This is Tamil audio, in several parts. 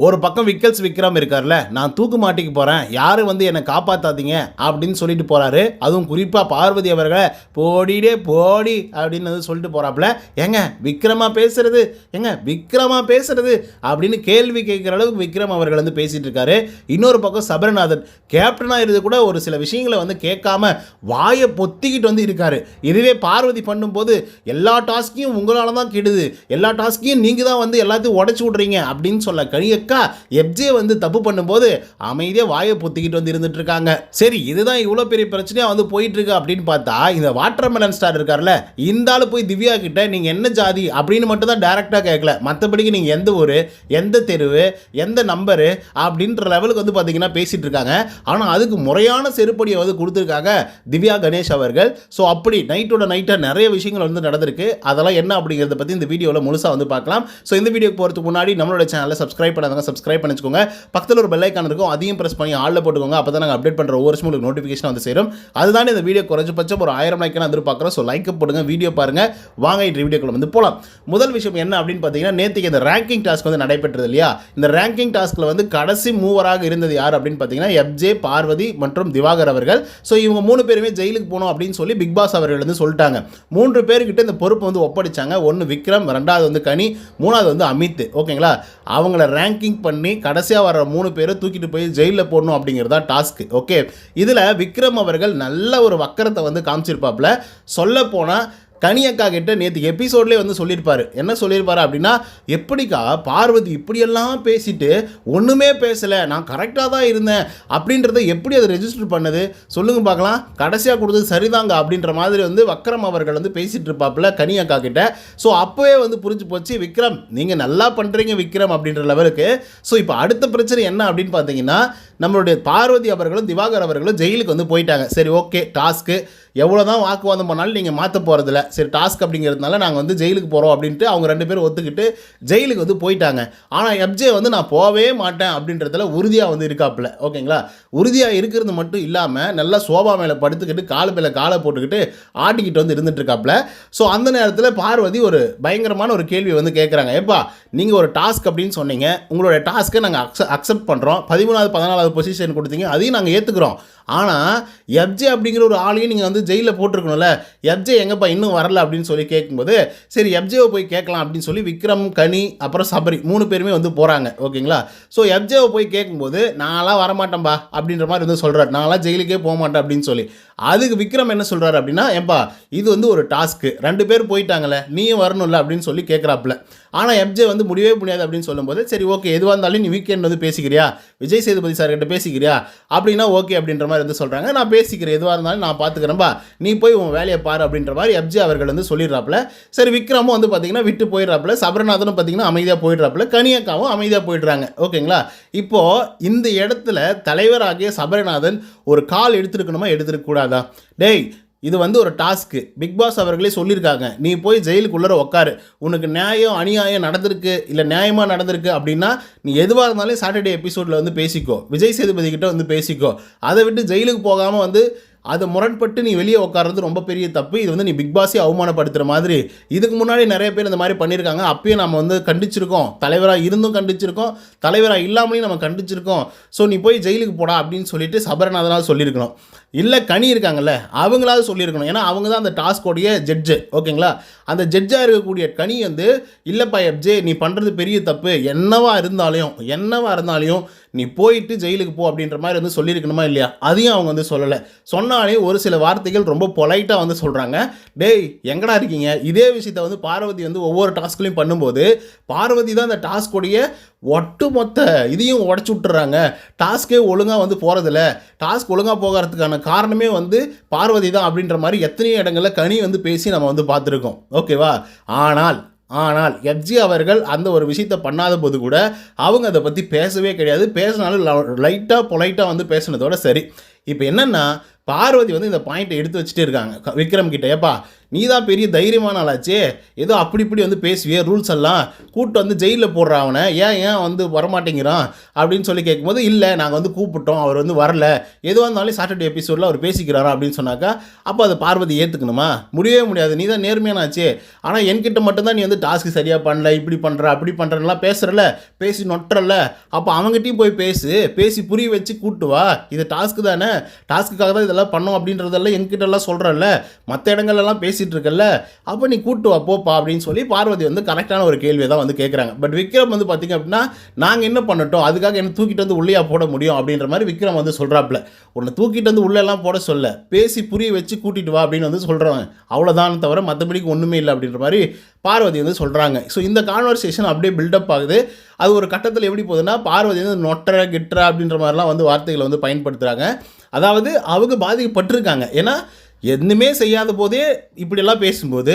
ஒரு பக்கம் விக்கல்ஸ் விக்ரம் இருக்கார்ல நான் தூக்கு மாட்டிக்கு போகிறேன் யாரும் வந்து என்னை காப்பாற்றாதீங்க அப்படின்னு சொல்லிட்டு போகிறாரு அதுவும் குறிப்பாக பார்வதி அவர்களை போடிடே போடி அப்படின்னு வந்து சொல்லிட்டு போறாப்புல. ஏங்க விக்ரமா பேசுறது? ஏங்க விக்ரமா பேசுறது? அப்படின்னு கேள்வி கேட்குற அளவுக்கு விக்ரம் அவர்கள் வந்து பேசிட்டு இருக்காரு. இன்னொரு பக்கம் சபரநாதன் கேப்டனாக இருந்து கூட ஒரு சில விஷயங்களை வந்து கேட்காம வாயை பொத்திக்கிட்டு வந்து இருக்காரு. இதுவே பார்வதி பண்ணும்போது எல்லா டாஸ்கையும் உங்களால தான் கெடுது. எல்லா டாஸ்கையும் நீங்கள் தான் வந்து எல்லாத்தையும் உடச்சி விட்றீங்க அப்படின்னு சொல்ல கனியக்கா எப்ஜே வந்து தப்பு பண்ணும்போது அமைதியாக வாயை பொத்திக்கிட்டு வந்து இருந்துட்டு இருக்காங்க. சரி இதுதான் இவ்வளோ பெரிய பிரச்சனையாக வந்து போயிட்டு இருக்கு அப்படின்னு பார்த்தா இந்த வாட்டர் மெலன் ஸ்டார் இருக்கார்ல இந்த ஆள் போய் திவ்யா கிட்ட நீங்கள் என்ன ஜாதி அப்படின்னு மட்டும் தான் டேரெக்டாக கேட்கல மற்றபடிக்கு நீங்கள் எந்த ஊர் எந்த தெருவு எந்த நம்பரு அப்படின்ற லெவலுக்கு வந்து பார்த்தீங்கன்னா பேசிட்டு இருக்காங்க. ஆனால் அதுக்கு முறையான செருப்படியை வந்து கொடுத்துருக்காங்க திவ்யா கணேஷ் அவர்கள். ஸோ அப்படி நைட்டோட நைட்டாக நிறைய விஷயங்கள் வந்து நடந்திருக்கு. அதெல்லாம் என்ன அப்படிங்கிறத பற்றி இந்த வீடியோவில் முழுசாக வந்து பார்க்கலாம். ஸோ இந்த வீடியோக்கு போகிறதுக்கு முன்னாடி நம்மளோட சேனலை சப்ஸ்கிரைப் பண்ணாதவங்க சப்ஸ்கிரைப் பண்ணி வச்சுக்கோங்க பக்கத்தில் ஒரு பெல் இருக்கும் அதையும் ப்ரெஸ் பண்ணி ஆளில் போட்டுக்கோங்க. அப்போ தான் நாங்கள் அப்டேட் பண்ணுற ஒவ்வொரு வருஷம் உங்களுக்கு நோட்டிஃபிகேஷன் வந்து சேரும். அதுதான் இந்த வீடியோ குறைஞ்சபட்சம் ஒரு ஆயிரம் லைக்கான எதிர்பார்க்குறோம். ஸோ லைக் போடுங்க வீடியோ பாருங்க. வாங்க இன்று வீடியோக்குள்ள வந்து போகலாம் முதல் விஷயம் என்ன அப்படின்னு பார்த்தீங்கன்னா நேற்றுக்கு இந்த ரேங்கிங் டாஸ்க் வந்து நடைபெற்றது இல்லையா? இந்த ரேங்கிங் டாஸ்க்கில் வந்து கடைசி மூவராக இருந்தது யார் அப்படின்னு பார்த்தீங்கன்னா எப்ஜே பார்வதி மற்றும் திவாகர் அவர்கள். ஸோ இவங்க மூணு பேருமே ஜெயிலுக்கு போகணும் அப்படின்னு சொல்லி பிக் பாஸ் அவர்கள் வந்து சொல்லிட்டாங்க. மூன்று பேர்கிட்ட இந்த பொறுப்பு வந்து ஒப்படைச்சாங்க. ஒன்று விக்ரம் ரெண்டாவது வந்து கனி மூணாவது வந்து அமித். ஓகேங்களா? அவங்கள ரேங்கிங் பண்ணி கடைசியாக வர மூணு பேரை தூக்கிட்டு போய் ஜெயிலில் போடணும் அப்படிங்கிறது தான் டாஸ்க்கு ஓகே. இதில் விக்ரம் அவர்கள் நல்ல ஒரு வக்கரத்தை வந்து காமிச்சிருப்பாப்புல சொல்ல போனால் கனியக்கா கிட்ட நேற்று எபிசோட்லேயே வந்து சொல்லியிருப்பாரு. என்ன சொல்லியிருப்பாரு அப்படின்னா எப்படிக்கா பார்வதி இப்படியெல்லாம் பேசிட்டு ஒன்றுமே பேசலை நான் கரெக்டாக தான் இருந்தேன். அப்படின்றத எப்படி அதை ரெஜிஸ்டர் பண்ணது? சொல்லுங்க பார்க்கலாம். கடைசியாக கொடுத்தது சரிதாங்க அப்படின்ற மாதிரி வந்து வக்ரம் அவர்கள் வந்து பேசிகிட்டு இருப்பாப்புல கனியக்கா கிட்ட. ஸோ அப்போவே வந்து புரிஞ்சு போச்சு விக்ரம் நீங்கள் நல்லா பண்ணுறீங்க விக்ரம் அப்படின்ற லெவலுக்கு. ஸோ இப்போ அடுத்த பிரச்சனை என்ன அப்படின்னு பார்த்தீங்கன்னா நம்மளுடைய பார்வதி அவர்களும் திவாகர் அவர்களும் ஜெயிலுக்கு வந்து போயிட்டாங்க. சரி ஓகே டாஸ்க்கு. எவ்வளோ தான் வாக்குவாதம் பண்ணாலும் நீங்கள் மாற்ற போகிறதில்ல சரி டாஸ்க் அப்படிங்கிறதுனால நாங்கள் வந்து ஜெயிலுக்கு போகிறோம் அப்படின்ட்டு அவங்க ரெண்டு பேரும் ஒத்துக்கிட்டு ஜெயிலுக்கு வந்து போயிட்டாங்க. ஆனால் எப்ஜே வந்து நான் போகவே மாட்டேன் அப்படின்றதுல உறுதியாக வந்து இருக்காப்புல. ஓகேங்களா? உறுதியாக இருக்கிறது மட்டும் இல்லாமல் நல்லா சோபா மேலே படுத்துக்கிட்டு காலு மேலே காலை போட்டுக்கிட்டு ஆட்டிக்கிட்டு வந்து இருந்துட்டுருக்காப்புல ஸோ அந்த நேரத்தில் பார்வதி ஒரு பயங்கரமான ஒரு கேள்வி வந்து கேட்குறாங்க ஏப்பா நீங்கள் ஒரு டாஸ்க் அப்படின்னு சொன்னீங்க. உங்களோட டாஸ்க்கை நாங்கள் அக்ச அக்செப்ட் பண்ணுறோம் பதிமூணாவது பதினாலாவது பொசிஷன் கொடுத்தீங்க. அதையும் நாங்கள் ஏற்றுக்கிறோம் ஆனால் எப்ஜே அப்படிங்கிற ஒரு ஆளையும் நீங்கள் வந்து ஜெயிலில் போட்டிருக்கணும்ல எப்ஜே எங்கப்பா இன்னும் வரல அப்படின்னு சொல்லி கேட்கும்போது சரி எப்ஜேவை போய் கேட்கலாம் அப்படின்னு சொல்லி விக்ரம் கனி அப்புறம் சபரி மூணு பேருமே வந்து போகிறாங்க ஓகேங்களா? ஸோ எப்ஜேவை போய் கேட்கும்போது நான்லாம் வரமாட்டேன்பா அப்படின்ற மாதிரி வந்து சொல்கிறார் நான்லாம் ஜெயிலுக்கே போக மாட்டேன் அப்படின்னு சொல்லி. அதுக்கு விக்ரம் என்ன சொல்கிறாரு அப்படின்னா ஏன்பா இது வந்து ஒரு டாஸ்க்கு ரெண்டு பேர் போயிட்டாங்களே நீயும் வரணும்ல அப்படின்னு சொல்லி கேட்குறாப்புல ஆனால் எப்ஜே வந்து முடியவே முடியாது அப்படின்னு சொல்லும்போது சரி ஓகே எதுவாக இருந்தாலும் நீ வீக்கெண்ட் வந்து பேசிக்கிறியா? விஜய் சேதுபதி சார் கிட்ட பேசிக்கிறியா? அப்படின்னா ஓகே அப்படின்ற மாதிரி வந்து சொல்கிறாங்க நான் பேசிக்கிறேன் எதுவாக இருந்தாலும் நான் பார்த்துக்கிறேன்பா நீ போய் உன் வேலையை பாரு அப்படின்ற மாதிரி எப்ஜி அவர்கள் வந்து சொல்லிடுறாப்புல. சரி விக்ரமும் வந்து பார்த்தீங்கன்னா விட்டு போயிடுறாப்புல. சபரநாதனும் பார்த்தீங்கன்னா அமைதியாக போயிடுறாப்புல. கனியக்காவும் அமைதியாக போயிடுறாங்க. ஓகேங்களா? இப்போது இந்த இடத்துல தலைவராகிய சபரநாதன் ஒரு கால் எடுத்துருக்கணுமா? எடுத்துருக்கக்கூடாதா டேய் இது வந்து ஒரு டாஸ்க்கு பிக் பாஸ் அவர்களே சொல்லியிருக்காங்க. நீ போய் ஜெயிலுக்குள்ளே உட்காரு உனக்கு நியாயம் அநியாயம் நடந்திருக்கு இல்லை நியாயமாக நடந்திருக்கு அப்படின்னா நீ எதுவாக இருந்தாலும் சாட்டர்டே எபிசோடில் வந்து பேசிக்கோ. விஜய் சேதுபதி கிட்ட வந்து பேசிக்கோ. அதை விட்டு ஜெயிலுக்கு போகாமல் வந்து அதை முரண்பட்டு நீ வெளியே உட்கார்றது ரொம்ப பெரிய தப்பு. இது வந்து நீ பிக் பாஸே அவமானப்படுத்துகிற மாதிரி. இதுக்கு முன்னாடி நிறைய பேர் இந்த மாதிரி பண்ணியிருக்காங்க. அப்பயும் நம்ம வந்து கண்டிச்சிருக்கோம். தலைவராக இருந்தும் கண்டிச்சிருக்கோம். தலைவராக இல்லாமலையும் நம்ம கண்டிச்சிருக்கோம். ஸோ நீ போய் ஜெயிலுக்கு போடா அப்படின்னு சொல்லிட்டு சபரநாதனால் சொல்லியிருக்கணும். இல்லை கனி இருக்காங்கல்ல அவங்களாவது சொல்லியிருக்கணும். ஏன்னா அவங்க தான் அந்த டாஸ்கோடைய ஜட்ஜு ஓகேங்களா? அந்த ஜட்ஜாக இருக்கக்கூடிய கனி வந்து இல்லைப்பா எப்ஜே நீ பண்ணுறது பெரிய தப்பு. என்னவா இருந்தாலும் என்னவா இருந்தாலையும் நீ போயிட்டு ஜெயிலுக்கு போ அப்படின்ற மாதிரி வந்து சொல்லியிருக்கணுமா இல்லையா? அதையும் அவங்க வந்து சொல்லலை. சொன்னாலே ஒரு சில வார்த்தைகள் ரொம்ப பொலைட்டாக வந்து சொல்கிறாங்க டேய் எங்கடா இருக்கீங்க? இதே விஷயத்தை வந்து பார்வதி வந்து ஒவ்வொரு டாஸ்க்லையும் பண்ணும்போது பார்வதி தான் அந்த டாஸ்கோடைய ஒட்டுமொத்த இதையும் உடச்சி விட்டுறாங்க. டாஸ்க்கே ஒழுங்காக வந்து போகிறதில்ல டாஸ்க் ஒழுங்காக போகிறதுக்கான காரணமே வந்து பார்வதி தான் அப்படின்ற மாதிரி எத்தனையோ இடங்களில் கனி வந்து பேசி நம்ம வந்து பார்த்துருக்கோம். ஓகேவா? ஆனால் ஆனால் எஃப்ஜி அவர்கள் அந்த ஒரு விஷயத்தை பண்ணாத போது கூட அவங்க அதை பற்றி பேசவே கிடையாது. பேசினாலும் லைட்டாக பொலைட்டாக வந்து பேசுனதோட சரி. இப்போ என்னென்னா பார்வதி வந்து இந்த பாயிண்ட்டை எடுத்து வச்சுட்டே இருக்காங்க. க- விக்ரம் கிட்ட ஏப்பா நீ தான் பெரிய தைரியமான ஆளாச்சே. ஏதோ அப்படி இப்படி வந்து பேசுவியே ரூல்ஸ் எல்லாம். கூப்பிட்டு வந்து ஜெயிலில் போடுற அவனை. ஏன் ஏன் வந்து வரமாட்டேங்கிறான்? அப்படின்னு சொல்லி கேட்கும்போது இல்லை நாங்கள் வந்து கூப்பிட்டோம் அவர் வந்து வரல. எதுவாக இருந்தாலும் சாட்டர்டே எபிசோடில் அவர் பேசிக்கிறாரா அப்படின்னு சொன்னாக்கா அப்போ அதை பார்வதி ஏற்றுக்கணுமா முடியவே முடியாது. நீ தான் நேர்மையானாச்சே ஆனால் என்கிட்ட மட்டும்தான் நீ வந்து டாஸ்க்கு சரியாக பண்ணல இப்படி பண்ணுற அப்படி பண்ணுறலாம் பேசுகிறல பேசி நொட்டுறல அப்போ அவங்ககிட்டயும் போய் பேசு. பேசி புரிய வச்சு கூட்டு வா. இது டாஸ்க்கு தானே? டாஸ்க்குக்காக தான் இதெல்லாம் பண்ணோம் அப்படின்றதெல்லாம் எங்கிட்டலாம் சொல்கிறல்ல மற்ற இடங்கள்லாம் பேசிகிட்டு இருக்கல்ல அப்போ நீ கூட்டு வா போப்பா அப்படின்னு சொல்லி பார்வதி வந்து கரெக்டான ஒரு கேள்வியை தான் வந்து கேட்குறாங்க பட் விக்ரம் வந்து பார்த்திங்க அப்படின்னா நாங்கள் என்ன பண்ணட்டும் அதுக்காக என்ன தூக்கிட்டு வந்து உள்ளேயா போட முடியும் அப்படின்ற மாதிரி விக்ரம் வந்து சொல்கிறாப்புல உன்னை தூக்கிட்டு வந்து உள்ளெல்லாம் போட சொல்ல. பேசி புரிய வச்சு கூட்டிட்டு வா அப்படின்னு வந்து சொல்கிறாங்க அவ்வளோதான் தவிர மற்றபடிக்கு ஒன்றுமே இல்லை அப்படின்ற மாதிரி பார்வதி வந்து சொல்கிறாங்க ஸோ இந்த கான்வர்சேஷன் அப்படியே பில்டப் ஆகுது. அது ஒரு கட்டத்தில் எப்படி போகுதுன்னா பார்வதி வந்து நொட்டற கிட்டரை அப்படின்ற மாதிரிலாம் வந்து வார்த்தைகளை வந்து பயன்படுத்துகிறாங்க அதாவது அவங்க பாதிக்கப்பட்டிருக்காங்க. ஏன்னா எதுவுமே செய்யாத போதே இப்படியெல்லாம் பேசும்போது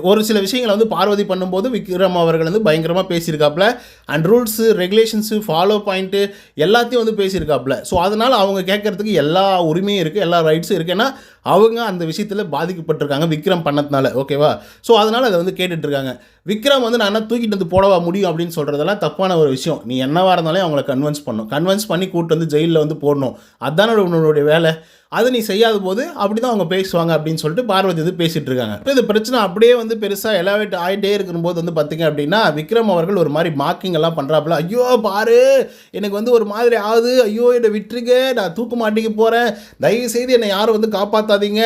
ஒரு சில விஷயங்களை வந்து பார்வதி பண்ணும்போது விக்ரம் அவர்கள் வந்து பயங்கரமாக பேசியிருக்காப்புல and rules regulations follow point எல்லாத்தையும் வந்து பேசியிருக்காப்புல. ஸோ அதனால் அவங்க கேட்கறதுக்கு எல்லா உரிமையும் இருக்குது எல்லா ரைட்ஸும் இருக்குது ஏன்னா அவங்க அந்த விஷயத்தில் பாதிக்கப்பட்டிருக்காங்க விக்ரம் பண்ணதுனால ஓகேவா ஸோ அதனால் அதை வந்து கேட்டுட்ருக்காங்க விக்ரம் வந்து நான் என்ன தூக்கிட்டு வந்து போடவா முடியும் அப்படின்னு சொல்கிறதெல்லாம் தப்பான ஒரு விஷயம். நீ என்னவாக இருந்தாலும் அவங்கள கன்வின்ஸ் பண்ணும். கன்வின்ஸ் பண்ணி கூட்டு வந்து ஜெயிலில் வந்து போடணும். அதான உன்னுடைய வேலை. அது நீ செய்யாத போது அப்படி தான் அவங்க பேசுவாங்க அப்படின்னு சொல்லிட்டு பார்வதி வந்து பேசிட்டு இருக்காங்க. இப்போ இந்த பிரச்சனை அப்படியே வந்து பெருசாக எலாவேட் ஆகிட்டே இருக்கும்போது வந்து பார்த்திங்க அப்படின்னா விக்ரம் அவர்கள் ஒரு மாதிரி மார்க்கிங் எல்லாம் பண்ணுறாப்புல ஐயோ பாரு எனக்கு வந்து ஒரு மாதிரி ஆகுது. ஐயோ என்னை விட்டுருங்க. நான் தூக்க மாட்டிக்க போகிறேன் தயவு செய்து என்னை யாரும் வந்து காப்பாற்றாதீங்க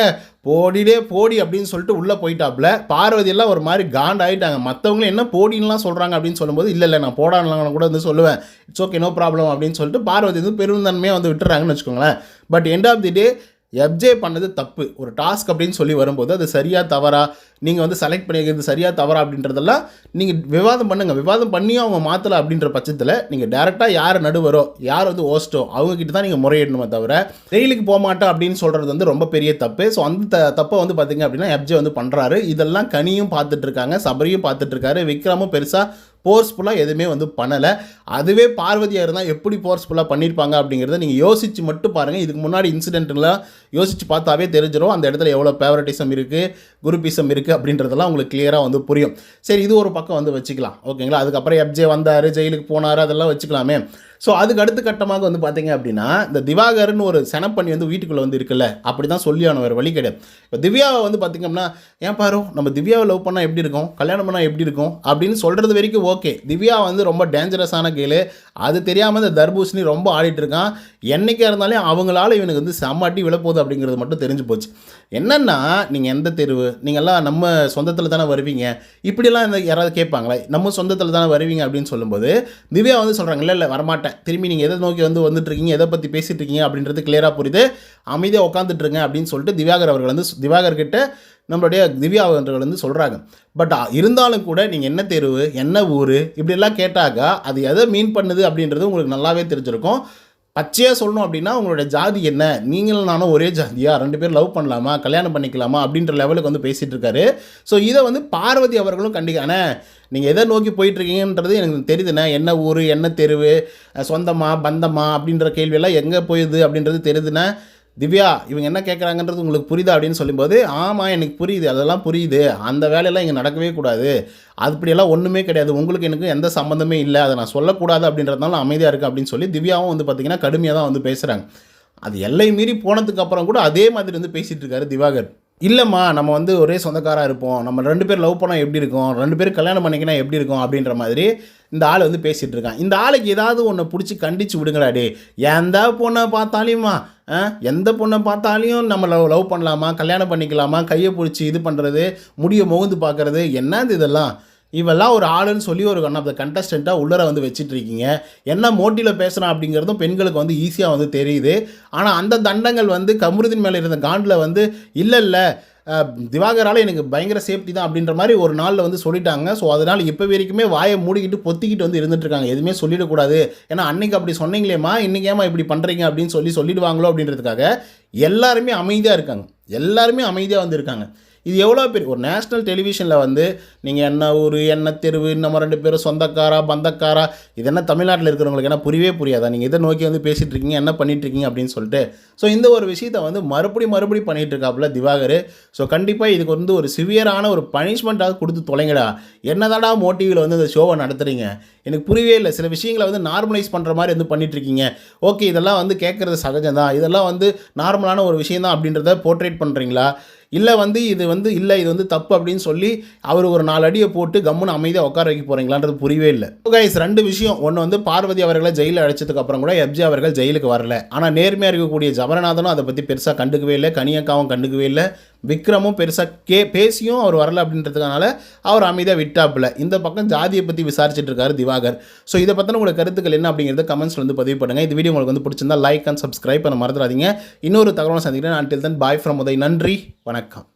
போடிடே போடி அப்படின்னு சொல்லிட்டு உள்ளே போயிட்டாப்புல. பார்வதி எல்லாம் ஒரு மாதிரி காண்ட் ஆகிட்டாங்க மற்றவங்களும் என்ன போடின்லாம் சொல்கிறாங்க அப்படின்னு சொல்லும்போது இல்லை இல்லை நான் போடான்லாம் கூட வந்து சொல்லுவேன். இட்ஸ் ஓகே நோ ப்ராப்ளம் அப்படின்னு சொல்லிட்டு பார்வதி வந்து பெருந்தன்மையாக வந்து விட்டுறாங்கன்னு வச்சுக்கோங்களேன். But end of the day FJ பண்ணது தப்பு. ஒரு டாஸ்க் அப்படின்னு சொல்லி வரும்போது அது சரியாக தவறா நீங்கள் வந்து செலக்ட் பண்ணிக்கிறது சரியாக தவறா அப்படின்றதெல்லாம் நீங்கள் விவாதம் பண்ணுங்கள் விவாதம் பண்ணியும் அவங்க மாற்றலை அப்படின்ற பட்சத்தில் நீங்கள் டேரெக்டாக யார் நடுவரோ யார் வந்து ஓஸ்ட்டோ அவங்கக்கிட்ட தான் நீங்கள் முறையிடணுமே தவிர ஜெயிலுக்கு போக மாட்டோம் அப்படின்னு சொல்கிறது வந்து ரொம்ப பெரிய தப்பு. ஸோ அந்த த- தப்பை வந்து பார்த்தீங்க அப்படின்னா எப்ஜே வந்து பண்ணுறாரு இதெல்லாம் கனியும் பார்த்துட்ருக்காங்க சபரியும் பார்த்துட்ருக்காரு விக்ரமும் பெருசாக ஃபோர்ஸ்ஃபுல்லாக எதுவுமே வந்து பண்ணலை. அதுவே பார்வதியாக இருந்தால் எப்படி ஃபோர்ஸ்ஃபுல்லாக பண்ணியிருப்பாங்க அப்படிங்கிறத நீங்கள் யோசித்து மட்டும் பாருங்கள் இதுக்கு முன்னாடி இன்சிடென்ட்லாம் யோசித்து பார்த்தாவே தெரிஞ்சிடும் அந்த இடத்துல எவ்வளோ ஃபேவரட்டிசம் இருக்குது குருப்பிசம் இருக்குது அப்படின்றதெல்லாம் உங்களுக்கு கிளியராக வந்து புரியும். சரி இது ஒரு பக்கம் வந்து வச்சுக்கலாம். ஓகேங்களா? அதுக்கப்புறம் எப்ஜே வந்தார் ஜெயிலுக்கு போனார் அதெல்லாம் வச்சுக்கலாமே. ஸோ அதுக்கு அடுத்த கட்டமாக வந்து பார்த்தீங்க அப்படின்னா இந்த திவாகர்னு ஒரு செனப்பண்ணி வந்து வீட்டுக்குள்ளே வந்து இருக்குல்ல? அப்படி தான் சொல்லி ஆன வேறு வழி கிடையாது. இப்போ திவ்யாவை வந்து பார்த்திங்க அப்படின்னா ஏன் பாரு நம்ம திவ்யாவை லவ் பண்ணால் எப்படி இருக்கும்? கல்யாணம் பண்ணால் எப்படி இருக்கும்? அப்படின்னு சொல்கிறது வரைக்கும் ஓகே. திவ்யா வந்து ரொம்ப டேஞ்சரஸான கேளு அது தெரியாமல் இந்த தர்பூசணி ரொம்ப ஆடிட்டு இருக்கான். என்றைக்காக இருந்தாலும் அவங்களால இவனுக்கு வந்து செம்மாட்டி விழப்போகுது அப்படிங்கிறது மட்டும் தெரிஞ்சு போச்சு. என்னென்னா நீங்கள் எந்த தெருவு? நீங்கள்லாம் நம்ம சொந்தத்தில் தானே வருவீங்க? இப்படிலாம் இந்த யாராவது கேட்பாங்களே? நம்ம சொந்தத்தில் தானே வருவீங்க அப்படின்னு சொல்லும்போது திவ்யா வந்து சொல்கிறாங்க இல்லை இல்லை வரமாட்டேன். திரும்பி நீங்கள் எதை நோக்கி வந்து வந்துட்டு இருக்கீங்க? எதை பற்றி பேசிகிட்டு இருக்கீங்க? அப்படின்றது கிளியராக புரியுது. அமைதியாக உட்காந்துட்ருங்க அப்படின்னு சொல்லிட்டு திவாகர் அவர்கள் வந்து திவாகர் கிட்ட நம்மளுடைய திவ்யாவர்கள் வந்து சொல்கிறாங்க பட் இருந்தாலும் கூட நீங்கள் என்ன தெருவு என்ன ஊர் இப்படிலாம் கேட்டாக்கா அது எதை மீன் பண்ணுது அப்படின்றது உங்களுக்கு நல்லாவே தெரிஞ்சிருக்கும். பச்சையாக சொல்லணும் அப்படின்னா உங்களோட ஜாதி என்ன? நீங்களும் நானும் ஒரே ஜாதியாக ரெண்டு பேரும் லவ் பண்ணலாமா? கல்யாணம் பண்ணிக்கலாமா? அப்படின்ற லெவலுக்கு வந்து பேசிகிட்டு இருக்காரு. ஸோ இதை வந்து பார்வதி அவர்களும் கண்டிக்கானே நீங்கள் எதை நோக்கி போயிட்டுருக்கீங்கன்றது எனக்கு தெரியுதுண்ணே என்ன ஊர் என்ன தெருவு சொந்தமா பந்தமா அப்படின்ற கேள்வியெல்லாம் எங்கே போயிடுது அப்படின்றது தெரியுதுண்ணே திவ்யா இவங்க என்ன கேட்குறாங்கன்றது உங்களுக்கு புரியுதா அப்படின்னு சொல்லும்போது ஆமாம் எனக்கு புரியுது அதெல்லாம் புரியுது. அந்த வேலையெல்லாம் இங்கே நடக்கவே கூடாது. அப்படியெல்லாம் ஒன்றுமே கிடையாது. உங்களுக்கு எனக்கு எந்த சம்மந்தமே இல்லை. அதை நான் சொல்லக்கூடாது அப்படின்றதுனால அமைதியாக இருக்குது அப்படின்னு சொல்லி திவ்யாவும் வந்து பார்த்திங்கன்னா கடுமையாக தான் வந்து பேசுகிறாங்க அது எல்லை மீறி போனதுக்கு அப்புறம் கூட அதே மாதிரி வந்து பேசிகிட்டு இருக்காரு திவாகர். இல்லைம்மா நம்ம வந்து ஒரே சொந்தக்காராக இருப்போம். நம்ம ரெண்டு பேர் லவ் பண்ணால் எப்படி இருக்கும்? ரெண்டு பேரும் கல்யாணம் பண்ணிக்கினா எப்படி இருக்கும்? அப்படின்ற மாதிரி இந்த ஆள் வந்து பேசிகிட்டு இருக்கான். இந்த ஆளுக்கு ஏதாவது ஒன்று பிடிச்சி கண்டிச்சு விடுங்களாடே எந்த பொண்ணை பார்த்தாலையுமா ஆ, எந்த பொண்ணை பார்த்தாலையும் நம்ம லவ் லவ் பண்ணலாமா கல்யாணம் பண்ணிக்கலாமா கையை பிடிச்சி இது பண்ணுறது முடியை முகந்து பார்க்குறது என்னது இதெல்லாம்? இவெல்லாம் ஒரு ஆளுன்னு சொல்லி ஒரு கண்ண அந்த த கண்டஸ்டண்ட்டாக உள்ளர வந்து வச்சிட்ருக்கீங்க என்ன மோட்டியில் பேசுகிறான் அப்படிங்கிறதும் பெண்களுக்கு வந்து ஈஸியாக வந்து தெரியுது. ஆனால் அந்த தண்டங்கள் வந்து கமருதின் மேலே இருந்த காண்டில் வந்து இல்லை இல்லை திவாகரால் எனக்கு பயங்கர சேஃப்டி தான் அப்படின்ற மாதிரி ஒரு நாளில் வந்து சொல்லிட்டாங்க. ஸோ அதனால் இப்போ வரைக்குமே வாயை மூடிக்கிட்டு பொத்திக்கிட்டு வந்து இருந்துட்டுருக்காங்க எதுவுமே சொல்லிடக்கூடாது. ஏன்னா அன்னைக்கு அப்படி சொன்னீங்களேம்மா இன்றைக்கி ஏமா இப்படி பண்ணுறீங்க அப்படின்னு சொல்லி சொல்லிடுவாங்களோ அப்படின்றதுக்காக எல்லாருமே அமைதியாக இருக்காங்க. எல்லாருமே அமைதியாக வந்து இருக்காங்க. இது எவ்வளோ பெரிய ஒரு நேஷ்னல் டெலிவிஷனில் வந்து நீங்கள் என்ன ஊர் என்ன தெருவு நம்ம ரெண்டு பேரும் சொந்தக்காரா பந்தக்காரா இது என்ன தமிழ்நாட்டில் இருக்கிறவங்களுக்கு? என்ன புரியவே புரியாதா? நீங்கள் இதை நோக்கி வந்து பேசிகிட்டு இருக்கீங்க என்ன பண்ணிகிட்ருக்கீங்க அப்படின்னு சொல்லிட்டு. ஸோ இந்த ஒரு விஷயத்தை வந்து மறுபடி மறுபடி பண்ணிகிட்டு இருக்காப்புல திவாகர். ஸோ கண்டிப்பாக இதுக்கு வந்து ஒரு சிவியரான ஒரு பனிஷ்மெண்ட்டாக கொடுத்து தொலைங்கடா. என்னதாடா மோட்டிவில் வந்து இந்த ஷோவை நடத்துகிறீங்க எனக்கு புரியவே இல்லை. சில விஷயங்களை வந்து நார்மலைஸ் பண்ணுற மாதிரி வந்து பண்ணிகிட்ருக்கீங்க இருக்கீங்க ஓகே இதெல்லாம் வந்து கேட்குறது சகஜம் தான் இதெல்லாம் வந்து நார்மலான ஒரு விஷயம் தான் அப்படின்றத போர்ட்ரேட் பண்ணுறீங்களா இல்லை வந்து இது வந்து இல்லை இது வந்து தப்பு அப்படின்னு சொல்லி அவர் ஒரு நாலு அடியை போட்டு கம்முன்னு அமைதியாக உட்கார வைக்க போகிறீங்களான்றது புரியவே இல்லை. கைஸ் ரெண்டு விஷயம். ஒன்று வந்து பார்வதி அவர்களை ஜெயிலில் அழைச்சதுக்கு அப்புறம் கூட எப்ஜி அவர்கள் ஜெயிலுக்கு வரல. ஆனால் நேர்மையாக இருக்கக்கூடிய ஜபரநாதனும் அதை பற்றி பெருசாக கண்டுக்கவே இல்லை கனியக்காவும் கண்டுக்கவே இல்லை. விக்ரமும் பெருசாக கே பேசியும் அவர் வரல அப்படின்றதுனால அவர் அமைதியாக விட்டாப்புல. இந்த பக்கம் ஜாதியை பற்றி விசாரிச்சுட்டு இருக்காரு திவாகர். ஸோ இதை பற்றின உங்களோட கருத்துக்கள் என்ன அப்படிங்கிறத கமெண்ட்ஸில் வந்து பதிவு பண்ணுங்கள் இந்த வீடியோ உங்களுக்கு வந்து பிடிச்சிருந்தா லைக் அண்ட் சப்ஸ்கிரைப் பண்ண மறந்துடாதீங்க. இன்னொரு தகவலை சந்திக்கிறேன். Until then bye from Uday நன்றி. வணக்கம்.